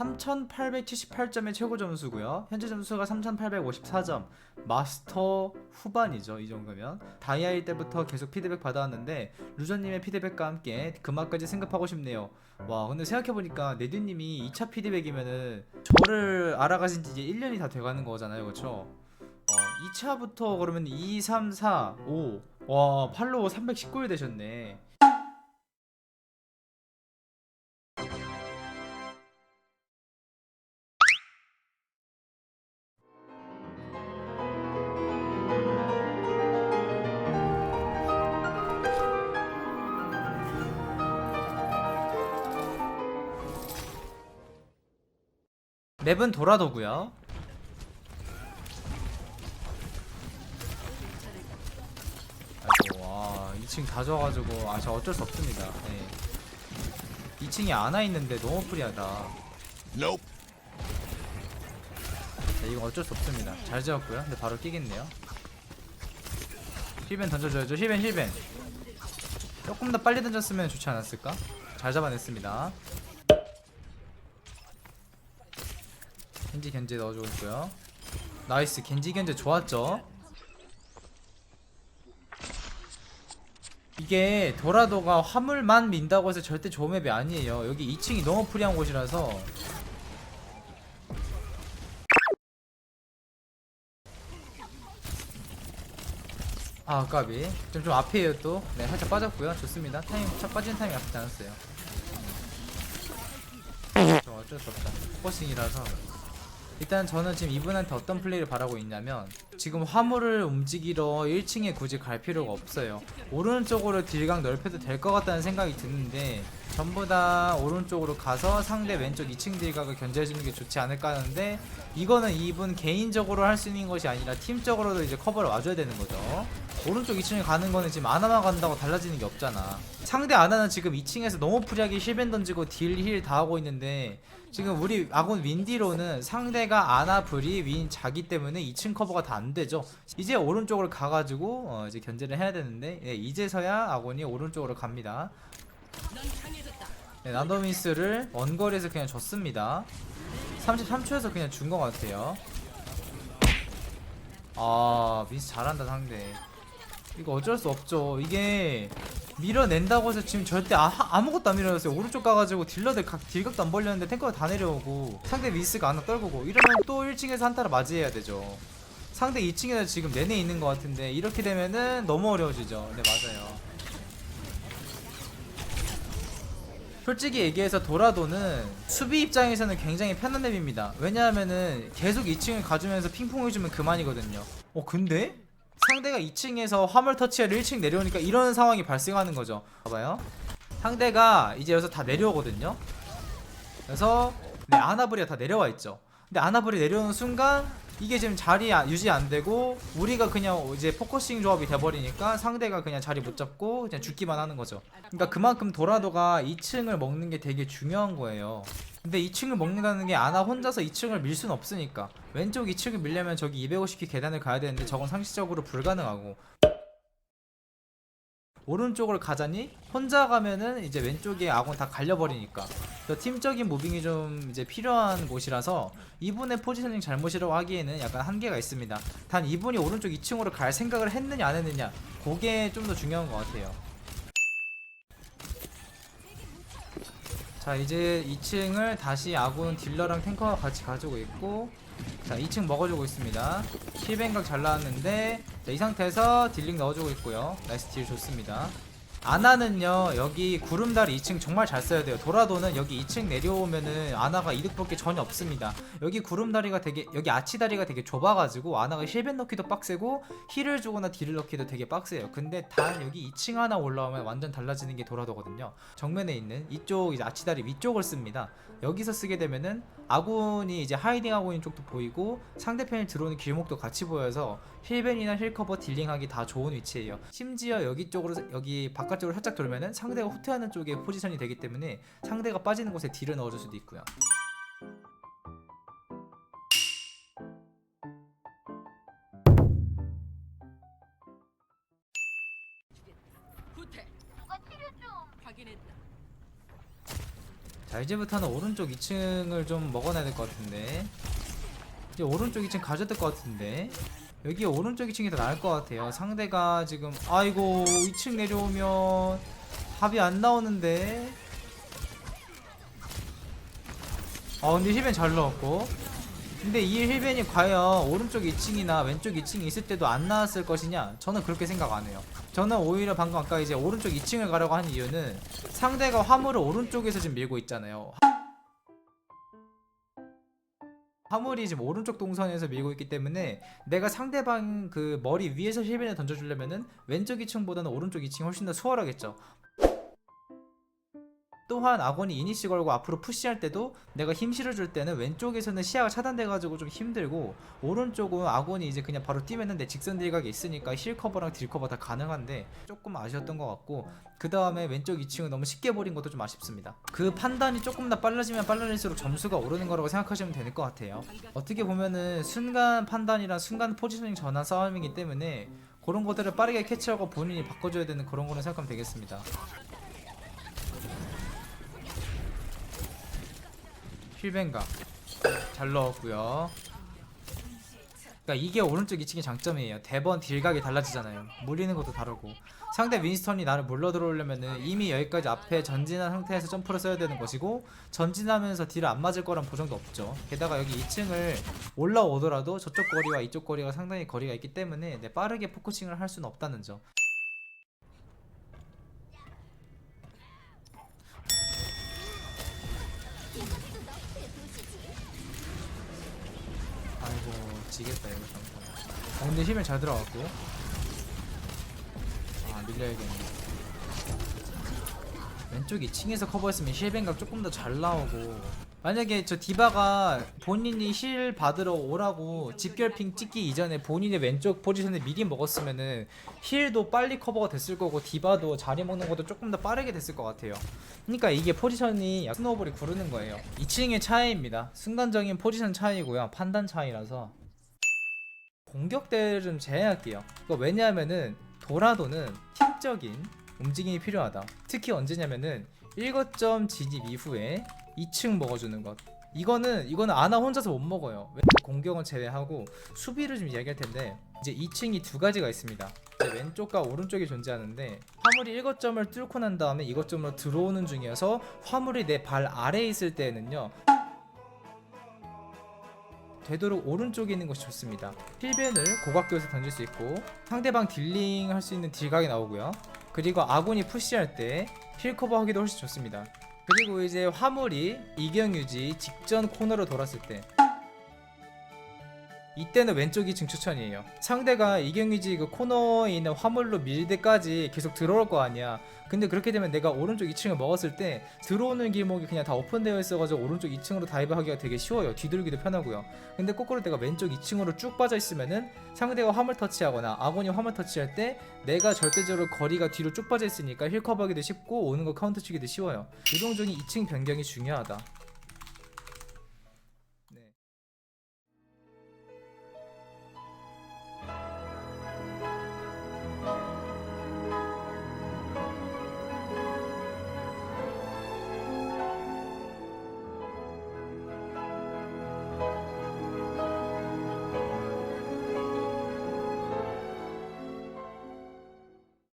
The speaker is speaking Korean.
3878점의 최고 점수고요. 현재 점수가 3854점. 마스터 후반이죠. 이 정도면. 다이아일 때부터 계속 피드백 받아왔는데 루저님의 피드백과 함께 금화까지 승급하고 싶네요. 와 근데 생각해보니까 네드님이 2차 피드백이면은 저를 알아가신 지 이제 1년이 다 돼가는 거잖아요. 그쵸? 어, 2차부터 그러면 2, 3, 4, 5. 와 팔로워 319일 되셨네. 맵은 도라도고요. 아이고 와 2층 다 져가지고 아 저 어쩔 수 없습니다. 네. 2층에 안와 있는데 너무 프리하다. Nope. 네, 이거 어쩔 수 없습니다. 잘 지었고요. 근데 바로 끼겠네요. 힐벤 던져줘야죠. 힐벤 힐벤. 조금 더 빨리 던졌으면 좋지 않았을까? 잘 잡아냈습니다. 겐지 견제 넣어주고 있고요. 나이스 겐지 견제 좋았죠? 이게 도라도가 화물만 민다고 해서 절대 좋은 맵이 아니에요. 여기 2층이 너무 프리한 곳이라서. 아 까비. 좀, 좀 앞이에요 또네 살짝 빠졌고요. 좋습니다. 타임 첫 빠지는 타임이 나쁘지 않았어요. 좀 어쩔 수 없다. 포싱이라서 일단 저는 지금 이분한테 어떤 플레이를 바라고 있냐면 지금 화물을 움직이러 1층에 굳이 갈 필요가 없어요. 오른쪽으로 딜각 넓혀도 될 것 같다는 생각이 드는데 전부 다 오른쪽으로 가서 상대 왼쪽 2층 딜각을 견제해주는 게 좋지 않을까 하는데 이거는 이분 개인적으로 할 수 있는 것이 아니라 팀적으로도 이제 커버를 와줘야 되는 거죠. 오른쪽 2층에 가는 거는 지금 아나만 간다고 달라지는 게 없잖아. 상대 아나는 지금 2층에서 너무 프리하게 힐벤 던지고 딜 힐 다 하고 있는데 지금 우리 아군 윈디로는 상대가 아나 브리 윈 자기 때문에 2층 커버가 다 안 되죠. 이제 오른쪽으로 가가지고 어 이제 견제를 해야 되는데 예, 이제서야 아군이 오른쪽으로 갑니다 네, 나도미스를 원거리에서 그냥 줬습니다. 33초에서 그냥 준 것 같아요. 아 미스 잘한다 상대. 이거 어쩔 수 없죠. 이게 밀어낸다고 해서 지금 절대 아, 아무것도 안 밀어냈어요. 오른쪽 가가지고 딜러들 각 딜각도 안 벌렸는데 탱커가 다 내려오고 상대 미스가 하나 떨구고 이러면 또 1층에서 한타를 맞이해야 되죠. 상대 2층에서 지금 내내 있는 것 같은데 이렇게 되면은 너무 어려워지죠. 네 맞아요 솔직히 얘기해서 도라도는 수비 입장에서는 굉장히 편한 맵입니다. 왜냐하면은 계속 2층을 가주면서 핑퐁 해주면 그만이거든요. 어 근데 상대가 2층에서 화물 터치를 1층 내려오니까 이런 상황이 발생하는 거죠. 봐봐요. 상대가 이제 여기서 다 내려오거든요. 그래서 네, 아나브리가 다 내려와 있죠. 근데 아나브리 내려오는 순간 이게 지금 자리 아- 유지 안 되고 우리가 그냥 이제 포커싱 조합이 돼버리니까 상대가 그냥 자리 못 잡고 그냥 죽기만 하는 거죠. 그러니까 그만큼 도라도가 2층을 먹는 게 되게 중요한 거예요. 근데 2층을 먹는다는 게 아나 혼자서 2층을 밀 수는 없으니까 왼쪽 2층을 밀려면 저기 250개 계단을 가야 되는데 저건 상식적으로 불가능하고 오른쪽을 가자니 혼자 가면은 이제 왼쪽에 아군 다 갈려버리니까 그래서 팀적인 무빙이 좀 이제 필요한 곳이라서 이분의 포지셔닝 잘못이라고 하기에는 약간 한계가 있습니다. 단 이분이 오른쪽 2층으로 갈 생각을 했느냐 안 했느냐 그게 좀 더 중요한 것 같아요. 자 이제 2층을 다시 아군 딜러랑 탱커가 같이 가지고 있고 자 2층 먹어주고 있습니다. 힐뱅각 잘 나왔는데 자, 이 상태에서 딜링 넣어주고 있고요. 나이스 딜 좋습니다 아나는요 여기 구름다리 2층 정말 잘 써야 돼요. 도라도는 여기 2층 내려오면은 아나가 이득 볼 게 전혀 없습니다. 여기 구름다리가 되게 여기 아치다리가 되게 좁아가지고 아나가 힐벤 넣기도 빡세고 힐을 주거나 딜을 넣기도 되게 빡세요. 근데 단 여기 2층 하나 올라오면 완전 달라지는 게 도라도거든요. 정면에 있는 이쪽 이제 아치다리 위쪽을 씁니다. 여기서 쓰게 되면은 아군이 이제 하이딩하고 있는 쪽도 보이고 상대편이 들어오는 길목도 같이 보여서 힐벤이나 힐커버 딜링하기 다 좋은 위치예요. 심지어 여기 쪽으로 여기 바깥쪽으로 살짝 돌면은 상대가 후퇴하는 쪽에 포지션이 되기 때문에 상대가 빠지는 곳에 딜을 넣어줄 수도 있고요. 자 이제부터는 오른쪽 2층을 좀 먹어놔야 될 것 같은데. 이제 오른쪽 2층 가져야 될 것 같은데 여기 오른쪽 2층이 더 나을 것 같아요. 상대가 지금 아이고 2층 내려오면 답이 안 나오는데. 아 근데 힐벤 잘 넣었고. 근데 이 힐벤이 과연 오른쪽 2층이나 왼쪽 2층이 있을 때도 안 나왔을 것이냐? 저는 그렇게 생각 안 해요. 저는 오히려 방금 아까 이제 오른쪽 2층을 가려고 한 이유는 상대가 화물을 오른쪽에서 지금 밀고 있잖아요 화물이 지금 오른쪽 동선에서 밀고 있기 때문에 내가 상대방 그 머리 위에서 힐벤을 던져주려면은 왼쪽 2층보다는 오른쪽 2층이 훨씬 더 수월하겠죠 또한 아곤이 이니시 걸고 앞으로 푸시할 때도 내가 힘 실어줄 때는 왼쪽에서는 시야가 차단돼가지고 좀 힘들고 오른쪽은 아곤이 이제 그냥 바로 뛰면은 내 직선 딜각이 있으니까 힐 커버랑 딜 커버 다 가능한데 조금 아쉬웠던 것 같고 그 다음에 왼쪽 2층을 너무 쉽게 버린 것도 좀 아쉽습니다. 그 판단이 조금 더 빨라지면 빨라질수록 점수가 오르는 거라고 생각하시면 될것 같아요. 어떻게 보면은 순간 판단이랑 순간 포지셔닝 전환 싸움이기 때문에 그런 것들을 빠르게 캐치하고 본인이 바꿔줘야 되는 그런 거는 생각하면 되겠습니다 힐벤각 잘 넣었고요. 그러니까 이게 오른쪽 2층의 장점이에요. 대번 딜각이 달라지잖아요. 물리는 것도 다르고 상대 윈스턴이 나를 물러 들어오려면은 이미 여기까지 앞에 전진한 상태에서 점프를 써야 되는 것이고 전진하면서 딜을 안 맞을 거란 보장도 없죠. 게다가 여기 2층을 올라오더라도 저쪽 거리와 이쪽 거리가 상당히 거리가 있기 때문에 내 빠르게 포커싱을 할 수는 없다는 점. 지겠다 이거. 어, 근데 힘을 잘 들어갔고. 아 밀려야겠네. 왼쪽 2층에서 커버했으면 힐뱅각 조금 더 잘 나오고 만약에 저 디바가 본인이 힐 받으러 오라고 집결핑 찍기 이전에 본인의 왼쪽 포지션을 미리 먹었으면은 힐도 빨리 커버가 됐을 거고 디바도 자리 먹는 것도 조금 더 빠르게 됐을 것 같아요 그러니까 이게 포지션이 스노우볼이 구르는 거예요 2층의 차이입니다 순간적인 포지션 차이고요 판단 차이라서 공격대를 좀 제외할게요. 왜냐하면은 도라도는 팀적인 움직임이 필요하다. 특히 언제냐면은 1거점 진입 이후에 2층 먹어주는 것. 이거는 이거는 아나 혼자서 못 먹어요. 공격은 제외하고 수비를 좀 이야기할 텐데 이제 2층이 두 가지가 있습니다. 왼쪽과 오른쪽이 존재하는데 화물이 1거점을 뚫고 난 다음에 2거점으로 들어오는 중이어서 화물이 내 발 아래에 있을 때는요 되도록 오른쪽에 있는 것이 좋습니다. 필벤을 고각도에서 던질 수 있고 상대방 딜링 할 수 있는 딜각이 나오고요. 그리고 아군이 푸시할 때 힐 커버하기도 훨씬 좋습니다. 그리고 이제 화물이 이경 유지 직전 코너로 돌았을 때 이때는 왼쪽 2층 추천이에요. 상대가 이경유지 그 코너에 있는 화물로 밀 때까지 계속 들어올 거 아니야. 근데 그렇게 되면 내가 오른쪽 2층을 먹었을 때 들어오는 길목이 그냥 다 오픈되어 있어가지고 오른쪽 2층으로 다이브하기가 되게 쉬워요. 뒤돌기도 편하고요. 근데 거꾸로 내가 왼쪽 2층으로 쭉 빠져 있으면은 상대가 화물 터치하거나 아군이 화물 터치할 때 내가 절대적으로 거리가 뒤로 쭉 빠져 있으니까 힐 커버하기도 쉽고 오는 거 카운터 치기도 쉬워요. 유동 중에 2층 변경이 중요하다.